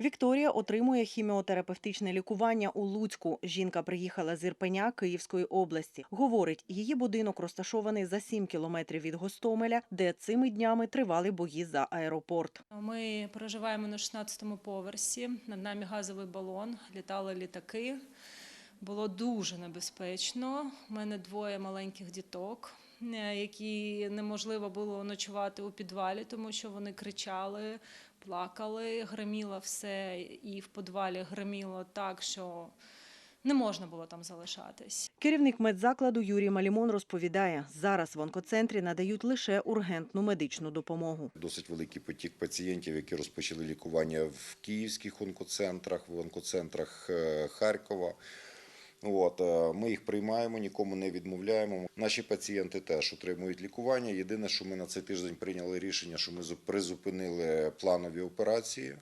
Вікторія отримує хіміотерапевтичне лікування у Луцьку. Жінка приїхала з Ірпеня Київської області. Говорить, її будинок розташований за 7 кілометрів від Гостомеля, де цими днями тривали бої за аеропорт. Ми проживаємо на 16-му поверсі. Над нами газовий балон, літали літаки. Було дуже небезпечно. У мене двоє маленьких діток, е, які неможливо було ночувати у підвалі, тому що вони кричали, плакали, гриміло все, і в підвалі гриміло так, що не можна було там залишатись. Керівник медзакладу Юрій Малімон розповідає, зараз в онкоцентрі надають лише ургентну медичну допомогу. Досить великий потік пацієнтів, які розпочали лікування в київських онкоцентрах, в онкоцентрах е, Харкова. От, е, ми їх приймаємо, нікому не відмовляємо. Наші пацієнти теж отримують лікування. Єдине, що ми на цей тиждень прийняли рішення, що ми зу- призупинили планові операції.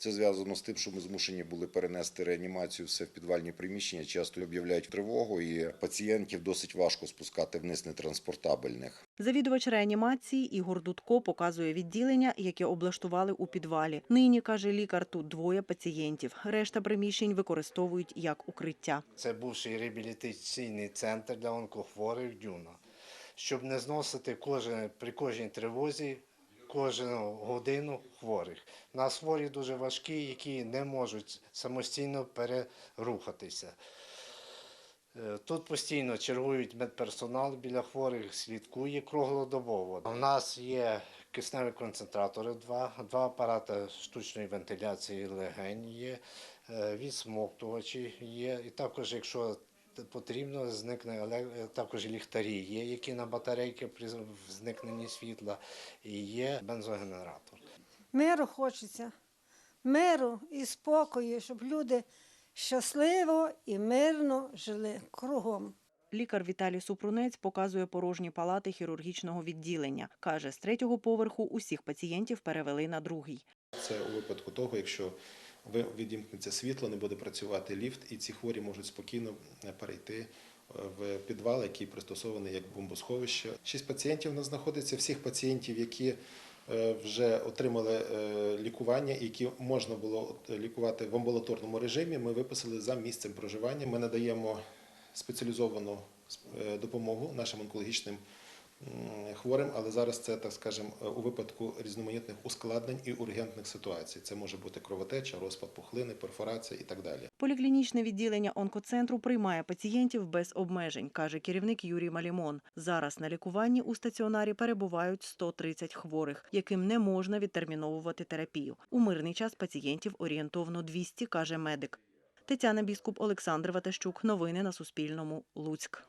Це зв'язано з тим, що ми змушені були перенести реанімацію все в підвальні приміщення. Часто об'являють тривогу, і пацієнтів досить важко спускати вниз нетранспортабельних. Завідувач реанімації Ігор Дудко показує відділення, яке облаштували у підвалі. Нині, каже лікар, тут двоє пацієнтів. Решта приміщень використовують як укриття. Це бувший реабілітаційний центр для онкохворих Дюна. Щоб не зносити кожен, при кожній тривозі кожну годину хворих. У нас хворі дуже важкі, які не можуть самостійно перерухатися. Е, Тут постійно чергують медперсонал біля хворих, слідкує круглодобово. У нас є кисневі концентратори, два, два апарати штучної вентиляції легень є, е, відсмоктувачі є. І також, якщо потрібно, зникне еле- також ліхтарі є, які на батарейки при зникненні світла, і є бензогенератор. Миру хочеться, миру і спокою, щоб люди щасливо і мирно жили кругом. Лікар Віталій Супрунець показує порожні палати хірургічного відділення. Каже, з третього поверху усіх пацієнтів перевели на другий. Це у випадку того, якщо відімкнеться світло, не буде працювати ліфт, і ці хворі можуть спокійно е, перейти е, в підвал, який пристосований як бомбосховище. Шість пацієнтів у нас знаходиться. Всіх пацієнтів, які е, вже отримали лікування, які можна було лікувати в амбулаторному режимі, ми виписали за місцем проживання. Ми надаємо спеціалізовану допомогу нашим онкологічним хворим, але зараз це, так скажемо, у випадку різноманітних ускладнень і ургентних ситуацій. Це може бути кровотеча, розпад пухлини, перфорація і так далі. Поліклінічне відділення онкоцентру приймає пацієнтів без обмежень, каже керівник Юрій Малімон. Зараз на лікуванні у стаціонарі перебувають 130 хворих, яким не можна відтерміновувати терапію. У мирний час пацієнтів орієнтовно 200, каже медик. Тетяна Біскуп, Олександр Ватащук. Новини на Суспільному. Луцьк.